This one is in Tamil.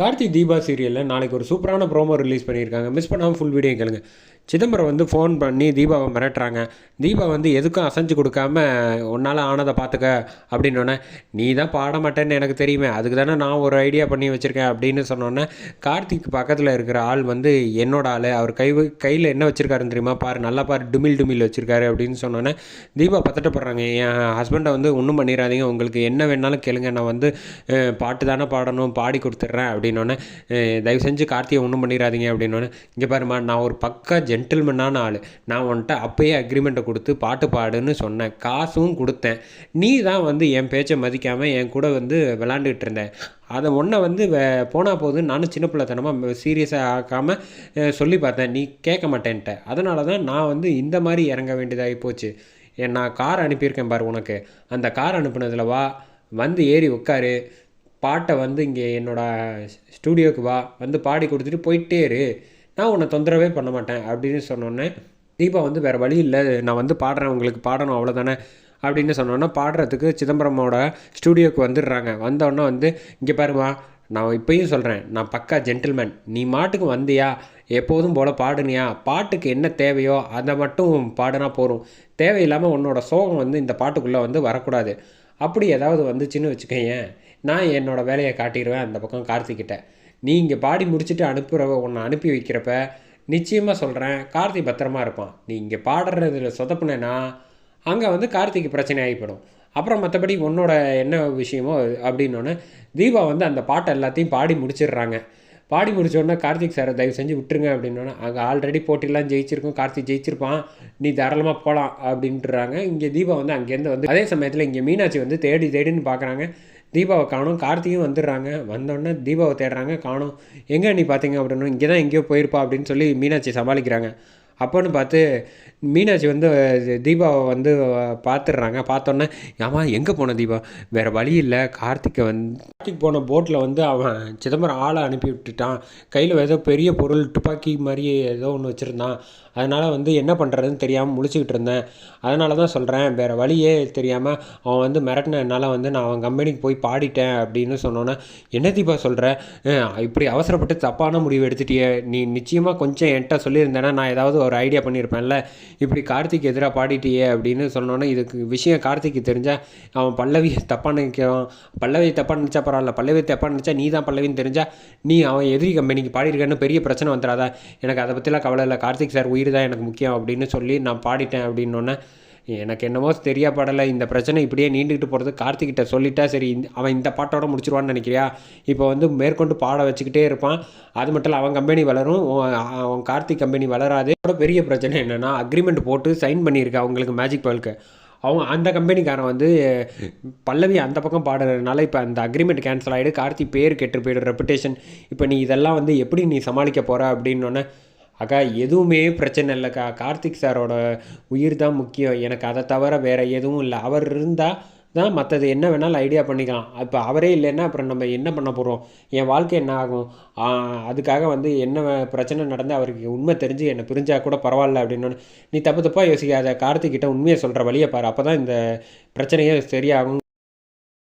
கார்த்திக் தீபா சீரியலில் நாளைக்கு ஒரு சூப்பரான ப்ரோமோ ரிலீஸ் பண்ணியிருக்காங்க. மிஸ் பண்ணாமல் ஃபுல் வீடியோ கேளுங்க. சிதம்பரம் வந்து ஃபோன் பண்ணி தீபாவை மிரட்டுறாங்க. தீபா வந்து எதுக்கும் அசைஞ்சு கொடுக்காம உன்னால் ஆனதை பார்த்துக்க அப்படின்னோடனே நீ தான் பாட மாட்டேன்னு எனக்கு தெரியுமே. அதுக்கு தானே நான் ஒரு ஐடியா பண்ணி வச்சுருக்கேன் அப்படின்னு சொன்னோன்னே கார்த்திக் பக்கத்தில் இருக்கிற ஆள் வந்து என்னோட ஆள். அவர் கை கையில் என்ன வச்சுருக்காருன்னு தெரியுமா? பாரு நல்லா பாரு டுமில் டுமில் வச்சுருக்காரு அப்படின்னு சொன்னோன்னே தீபா பதட்டப்படுறாங்க. என் ஹஸ்பண்டை வந்து ஒன்றும் பண்ணிடாதீங்க உங்களுக்கு என்ன வேணாலும் கேளுங்க. நான் வந்து பாட்டு தானே பாடணும். பாடி கொடுத்துட்றேன் அப்படின்னு அப்படின்னோடனே தயவு செஞ்சு கார்த்தியை ஒன்றும் பண்ணிடாதீங்க அப்படின்னோடனே இங்கே பாருமா நான் ஒரு பக்கா ஜென்டில்மேனான ஆள். நான் வந்துட்டு அப்பயே அக்ரிமெண்ட்டை கொடுத்து பாட்டு பாடுன்னு சொன்னேன். காசும் கொடுத்தேன். நீ தான் வந்து என் பேச்சை மதிக்காமல் என் கூட வந்து விளாண்டுட்டு இருந்தேன் அதை ஒன்றை வந்து போனால் போனா போது நானும் சின்ன பிள்ளைத்தனமாக சீரியஸாக ஆக்காமல் சொல்லி பார்த்தேன். நீ கேட்க மாட்டேன்ட்ட. அதனால தான் நான் வந்து இந்த மாதிரி இறங்க வேண்டியதாகி போச்சு. நான் கார் அனுப்பியிருக்கேன் பாரு உனக்கு. அந்த கார் அனுப்புனதில் வா. வந்து ஏறி உட்காரு. பாட்டை வந்து இங்கே என்னோடய ஸ்டூடியோவுக்கு வா வந்து பாடி கொடுத்துட்டு போயிட்டே இரு. நான் உன்னை தொந்தரவே பண்ண மாட்டேன் அப்படின்னு சொன்னோன்னே தீபா வந்து வேறு வழி இல்லை நான் வந்து பாடுறேன் உங்களுக்கு பாடணும் அவ்வளோதானே அப்படின்னு சொன்னோன்னே பாடுறதுக்கு சிதம்பரமோட ஸ்டூடியோவுக்கு வந்துடுறாங்க. வந்தோடனே வந்து இங்கே பாருமா நான் இப்பயும் சொல்கிறேன் நான் பக்கா ஜென்டில்மேன் நீ மாட்டுக்கு வந்தியா? எப்போதும் போல் பாடுனியா? பாட்டுக்கு என்ன தேவையோ அதை மட்டும் பாடினா போதும். தேவையில்லாமல் உன்னோட சோகம் வந்து இந்த பாட்டுக்குள்ளே வந்து வரக்கூடாது. அப்படி ஏதாவது வந்துச்சுன்னு வச்சுக்கேன் நான் என்னோடய வேலையை காட்டிடுவேன் அந்த பக்கம் கார்த்திக்கிட்ட நீங்கள் பாடி முடிச்சுட்டு அனுப்புகிற உன்னை அனுப்பி வைக்கிறப்ப நிச்சயமாக சொல்கிறேன் கார்த்தி பத்திரமா இருப்பான். நீ இங்கே பாடுறதுல சொதப்புனேன்னா அங்கே வந்து கார்த்திக்கு பிரச்சனை ஆகிப்படும் அப்புறம் மற்றபடி உன்னோட என்ன விஷயமோ அப்படின்னோடனே தீபா வந்து அந்த பாட்டை எல்லாத்தையும் பாடி முடிச்சிடுறாங்க. பாடி முடிச்சோடனே கார்த்திக் சாரை தயவு செஞ்சு விட்டுருங்க அப்படின்னோடனே அங்கே ஆல்ரெடி போட்டிலாம் ஜெயிச்சிருக்கோம் கார்த்திக் ஜெயிச்சிருப்பான் நீ தாராளமாக போகலாம் அப்படின்ட்டுறாங்க இங்கே தீபா வந்து அங்கேருந்து வந்து அதே சமயத்தில் இங்கே மீனாட்சி வந்து தேடி தேடின்னு பார்க்குறாங்க தீபாவை காணும் கார்த்தியும் வந்துடுறாங்க. வந்தோடனே தீபாவை தேடுறாங்க காணும். எங்கே நீ பார்த்தீங்க அப்படின்னு இங்கே தான் எங்கேயோ போயிருப்பா அப்படின்னு சொல்லி மீனாட்சி சமாளிக்கிறாங்க. அப்போன்னு பார்த்து மீனாட்சி வந்து தீபாவை வந்து பார்த்துடுறாங்க. பார்த்தோன்னே ஆமாம் எங்கே போன தீபா? வேறு வழி இல்லை. கார்த்திகை வந்து கார்த்திக் போன போட்டில் வந்து அவன் சிதம்பரம் ஆளை அனுப்பி விட்டுட்டான். கையில் ஏதோ பெரிய பொருள் துப்பாக்கி மாதிரி ஏதோ ஒன்று வச்சுருந்தான். அதனால் வந்து என்ன பண்ணுறதுன்னு தெரியாமல் முழிச்சுக்கிட்டு இருந்தேன். அதனால தான் சொல்கிறேன் வேறு வழியே தெரியாமல் அவன் வந்து மிரட்டினதுனால வந்து நான் அவன் கம்பெனிக்கு போய் பாடிட்டேன் அப்படின்னு சொன்னோன்னே என்ன தீபா சொல்கிற இப்படி அவசரப்பட்டு தப்பான முடிவு எடுத்துட்டியே. நீ நிச்சயமாக கொஞ்சம் என்கிட்ட சொல்லியிருந்தேன்னா நான் ஏதாவது ஒரு ஐடியா பண்ணியிருப்பேன்ல. இப்படி கார்த்திக் எதிராக பாடிட்டியே அப்படின்னு சொன்னோன்னே இதுக்கு விஷயம் கார்த்திக்கு தெரிஞ்சால் அவன் பல்லவி தப்பாக நினைக்கிறான். பல்லவி தப்பாக நினச்சா பரவாயில்ல. பல்லவி தப்பாக நினச்சா நீ தான் பல்லவின்னு தெரிஞ்சால் நீ அவன் எதிரி கம்பெனிக்கு பாடியிருக்கேன்னு பெரிய பிரச்சனை வந்துடாதா. எனக்கு அதை பற்றிலாம் கவலை இல்லை. கார்த்திக் சார் உயிர் தான் எனக்கு முக்கியம் அப்படின்னு சொல்லி நான் பாடிட்டேன் அப்படின்னோடனே எனக்கு என்னமோ தெரியா இந்த பிரச்சனை இப்படியே நீண்டுக்கிட்டு போகிறது கார்த்திக்கிட்ட சொல்லிட்டா சரி அவன் இந்த பாட்டோட முடிச்சிருவான்னு நினைக்கிறியா? இப்போ வந்து மேற்கொண்டு பாட வச்சுக்கிட்டே இருப்பான். அது மட்டும் இல்லை அவன் கம்பெனி வளரும். அவன் கார்த்திக் கம்பெனி வளராது. கூட பெரிய பிரச்சனை என்னென்னா அக்ரிமெண்ட் போட்டு சைன் பண்ணியிருக்கேன் அவங்களுக்கு மேஜிக் பல்க்கு அவங்க அந்த கம்பெனிக்காரன் வந்து பல்லவி அந்த பக்கம் பாடுறதுனால இப்போ அந்த அக்ரிமெண்ட் கேன்சல் ஆகிடு கார்த்தி பேர் கெட்டு போயிடும் ரெப்புடேஷன் இப்போ நீ இதெல்லாம் வந்து எப்படி நீ சமாளிக்க போகிற அப்படின்னோடனே அக்கா எதுவுமே பிரச்சனை இல்லைக்கா. கார்த்திக் சாரோட உயிர் தான் முக்கியம். எனக்கு அதை தவிர வேறு எதுவும் இல்லை. அவர் இருந்தால் தான் மற்றது என்ன வேணாலும் ஐடியா பண்ணிக்கலாம். இப்போ அவரே இல்லைன்னா அப்புறம் நம்ம என்ன பண்ண போகிறோம் என் வாழ்க்கை என்ன ஆகும்? அதுக்காக வந்து என்ன பிரச்சனை நடந்து அவருக்கு உண்மை தெரிஞ்சு என்னை பிரிஞ்சா கூட பரவாயில்ல அப்படின்னு நீ தப்பு தப்பாக யோசிக்காத. கார்த்திக்கிட்ட உண்மையை சொல்கிற வழியை பாரு. அப்போ தான் இந்த பிரச்சனையே சரியாகும்